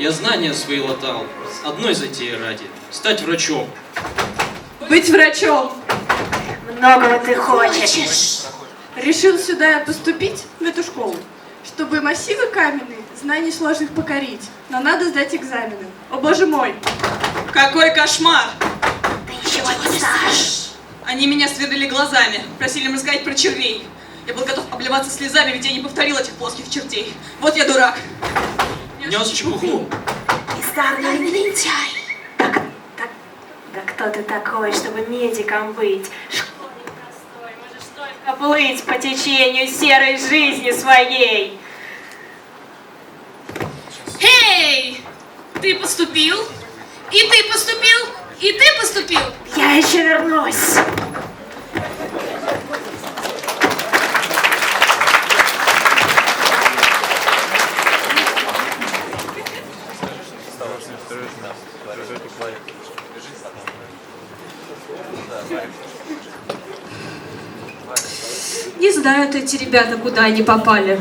Я знания свои латал, одной затеи ради — стать врачом. Быть врачом. Многого ты хочешь. Решил сюда поступить, в эту школу, чтобы массивы каменные, знаний сложных покорить. Но надо сдать экзамены. О боже мой! Какой кошмар! Ты ничего не знаешь. Они меня сверлили глазами, просили рассказать про червей. Я был готов обливаться слезами, ведь я не повторил этих плоских чертей. Вот я дурак. Нес чепуху. Бездарный лентяй. Так, так, да кто ты такой, чтобы медиком быть? Школьник простой, можешь только плыть по течению серой жизни своей. Эй! Ты поступил? И ты поступил? И ты поступил? Я еще вернусь. Знают эти ребята, куда они попали.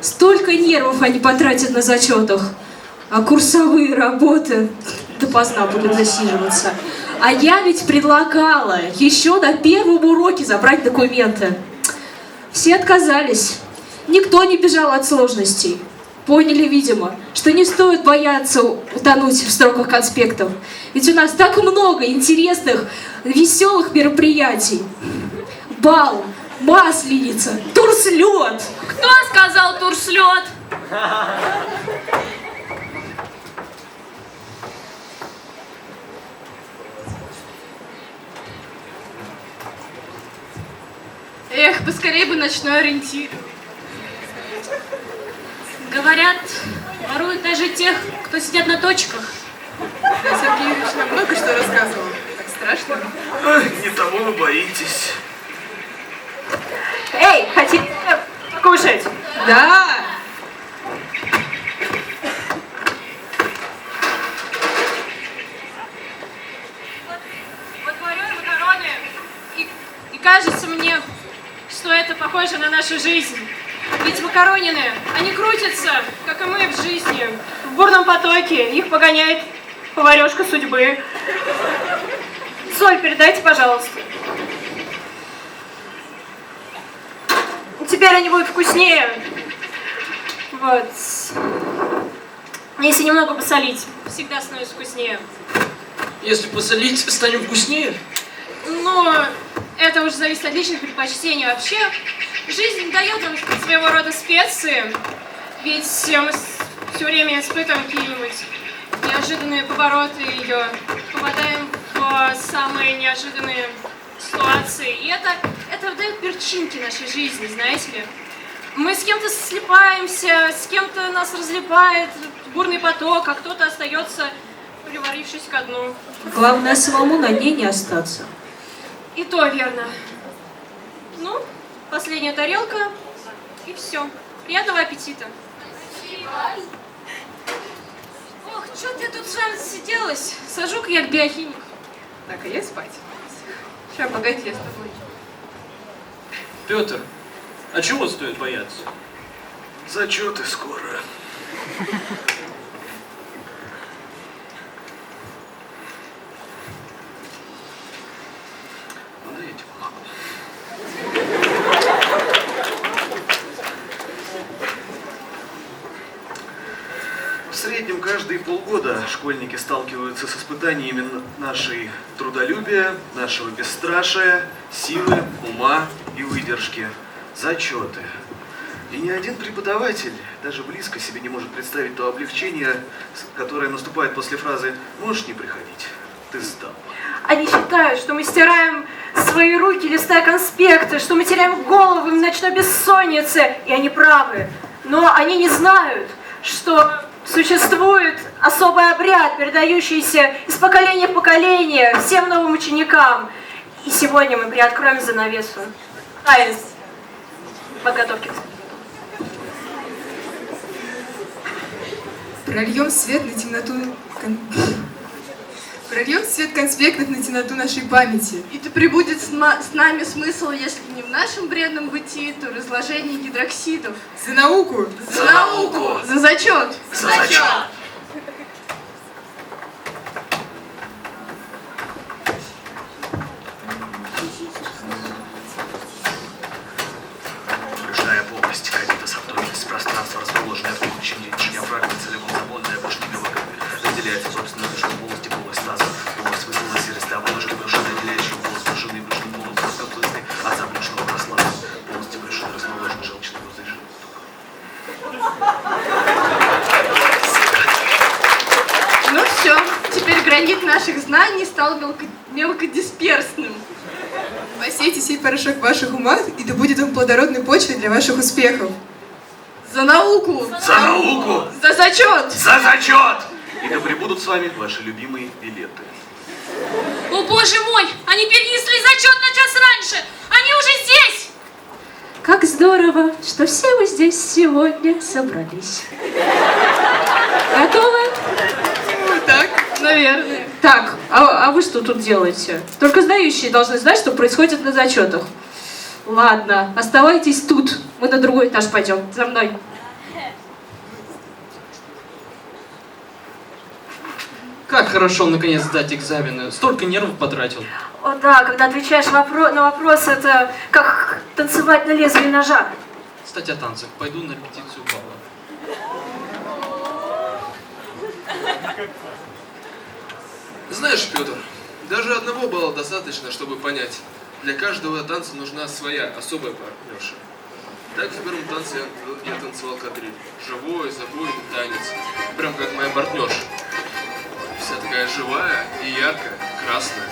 Столько нервов они потратят на зачетах. А курсовые работы допоздна будут засиживаться. А я ведь предлагала еще на первом уроке забрать документы. Все отказались. Никто не бежал от сложностей. Поняли, видимо, что не стоит бояться утонуть в строках конспектов. Ведь у нас так много интересных, веселых мероприятий. Бал, масленица, турслет. Кто сказал турслет? Эх, поскорее бы ночной ориентир. Говорят, воруют даже тех, кто сидят на точках. Сергеевич нам много что рассказывал. Так страшно. Ой, не того вы боитесь. Эй, хотите кушать? Да! Вот варю макароны, и, и кажется мне, что это похоже на нашу жизнь. Ведь макаронины, они крутятся, как и мы в жизни. В бурном потоке их погоняет поварешка судьбы. Соль передайте, пожалуйста. Теперь они будут вкуснее. Вот. Если немного посолить, всегда становится вкуснее. Если посолить, станем вкуснее. Но это уже зависит от личных предпочтений. Вообще, жизнь дает нам своего рода специи. Ведь мы все время испытываем какие-нибудь неожиданные повороты ее, попадаем в самые неожиданные ситуации. И это, это дает перчинки нашей жизни, знаете ли. Мы с кем-то слепаемся, с кем-то нас разлипает бурный поток, а кто-то остается, приварившись ко дну. Главное самому на ней не остаться. И то верно. Ну, последняя тарелка, и все. Приятного аппетита. Ох, что ты тут сам засиделась? Сажу-ка я к биохимику. Так, а я спать. Сейчас, погоди, я с тобой. Петр, а чего стоит бояться? Зачеты скоро. Ну, да я тебе помогу. В среднем каждые полгода школьники сталкиваются с испытаниями нашей трудолюбия, нашего бесстрашия, силы, ума и выдержки. Зачеты. И ни один преподаватель даже близко себе не может представить то облегчение, которое наступает после фразы «можешь не приходить, ты сдал». Они считают, что мы стираем свои руки, листая конспекты, что мы теряем голову в ночной бессоннице. И они правы. Но они не знают, что существует особый обряд, передающийся из поколения в поколение всем новым ученикам. И сегодня мы приоткроем занавесу. Таинств подготовки Прольем свет на темноту... Прольем свет конспектов на темноту нашей памяти. И да прибудет с, нами смысл, если не в нашем бредном бытии, то разложении гидроксидов. За науку! За науку! За зачет! За зачет! Ну все, теперь гранит наших знаний стал мелко- мелкодисперсным. Посейте сей порошок в ваших умах, и да будет он плодородной почвой для ваших успехов. За науку! За науку! За зачет! За зачет! И да пребудут с вами ваши любимые билеты. О боже мой, они перенесли зачет на час раньше! Они уже здесь! Как здорово, что все вы здесь сегодня собрались. Готовы? Так, наверное. Так, а, а вы что тут делаете? Только знающие должны знать, что происходит на зачетах. Ладно, оставайтесь тут. Мы на другой этаж пойдем. За мной. Как хорошо наконец сдать экзамены. Столько нервов потратил. О да, когда отвечаешь вопро- на вопрос, это как танцевать на лезвии ножа. Кстати, о танцах. Пойду на репетицию бала. Знаешь, Петр, даже одного балла достаточно, чтобы понять. Для каждого танца нужна своя особая партнерша. Так в первом танце я, я танцевал кадриль. Живой, забойный танец. Прям как моя партнерша. Вся такая живая и яркая, красная.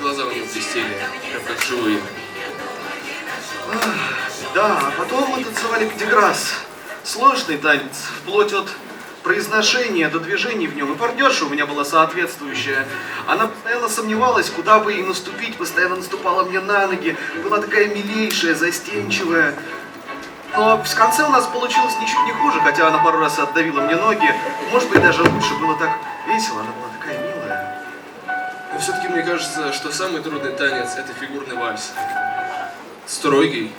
Глаза у нее блестели, прям как живые. Да, а потом мы танцевали пятиграсс. Сложный танец, вплоть от произношения до движений в нем. И партнерша у меня была соответствующая. Она постоянно сомневалась, куда бы ей наступить, постоянно наступала мне на ноги. Была такая милейшая, застенчивая. Но в конце у нас получилось ничуть не хуже, хотя она пару раз отдавила мне ноги. Может быть, даже лучше. Было так весело, она была такая милая. Но все-таки мне кажется, что самый трудный танец – это фигурный вальс. Строгий,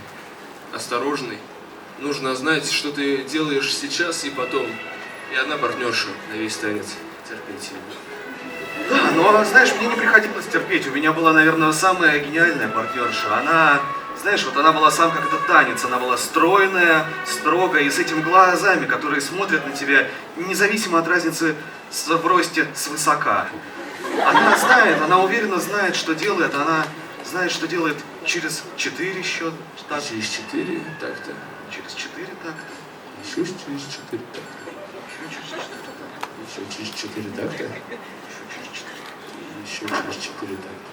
осторожный. Нужно знать, что ты делаешь сейчас и потом. И одна партнерша на весь танец терпеть ее. Да, но, знаешь, мне не приходилось терпеть. У меня была, наверное, самая гениальная партнерша. Она, знаешь, вот она была сам как этот танец. Она была стройная, строгая и с этими глазами, которые смотрят на тебя, независимо от разницы в росте свысока. Она знает, она уверенно знает, что делает. Она знает, что делает через четыре счета. Так, Через четыре так-то. через четыре так-то. Еще через четыре так-то. Еще через четыре так-то. Еще через четыре так-то.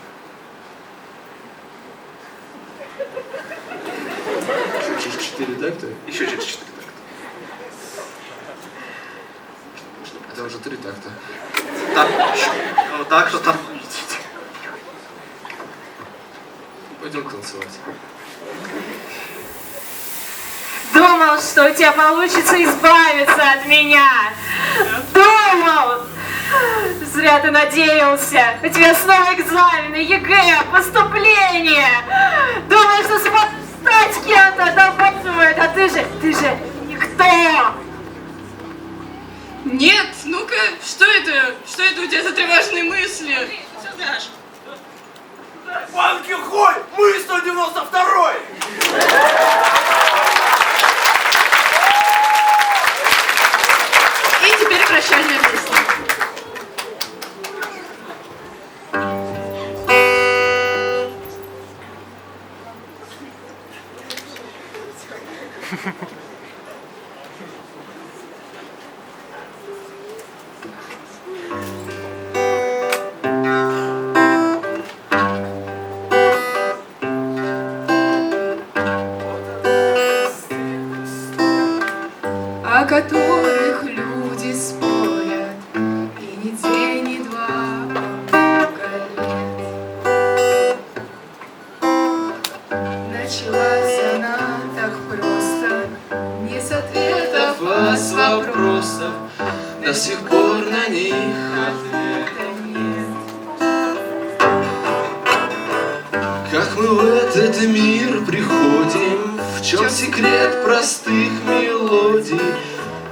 Еще через четыре так-то. Еще через четыре так-то. Это уже три так-то. Так, еще. Ну, так, что там. Пойдем танцевать. Думал, что у тебя получится избавиться от меня. Думал. Зря ты надеялся. У тебя снова экзамены, ЕГЭ, поступление. Думал, что сможешь стать кем-то, допутывает, а ты же, ты же никто. Нет, ну-ка, что это? Что это у тебя за тревожные мысли? Сюда же. Панки хуй! Мы 192 И теперь прощальная песня. о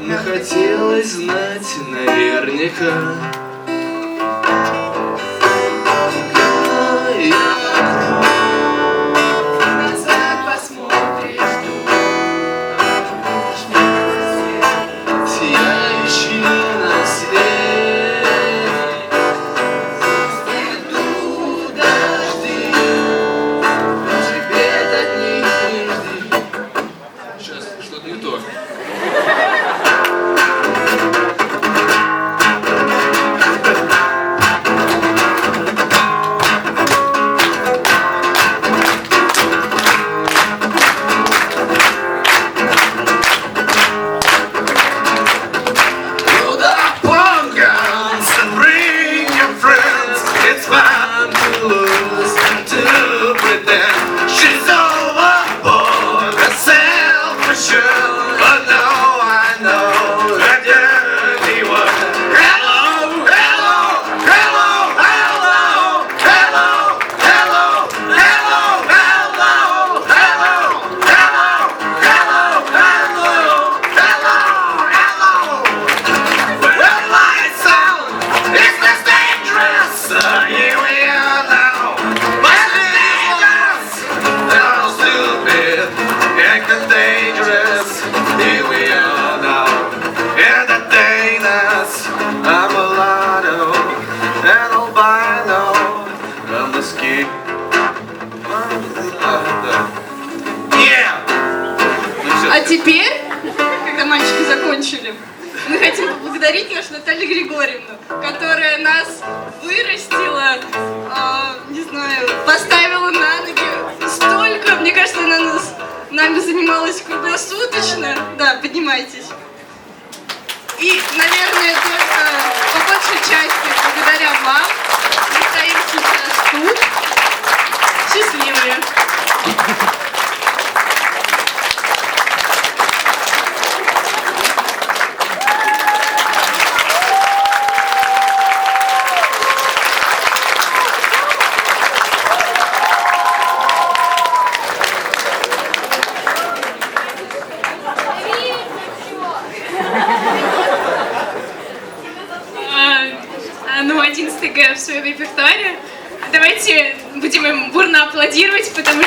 Мне хотелось знать наверняка. А теперь, когда мальчики закончили, мы хотим поблагодарить нашу Наталью Григорьевну, которая нас вырастила, э, не знаю, поставила на ноги столько. Мне кажется, она нас, нами занималась круглосуточно. Да, поднимайтесь. И, наверное, тоже... давайте будем им бурно аплодировать, потому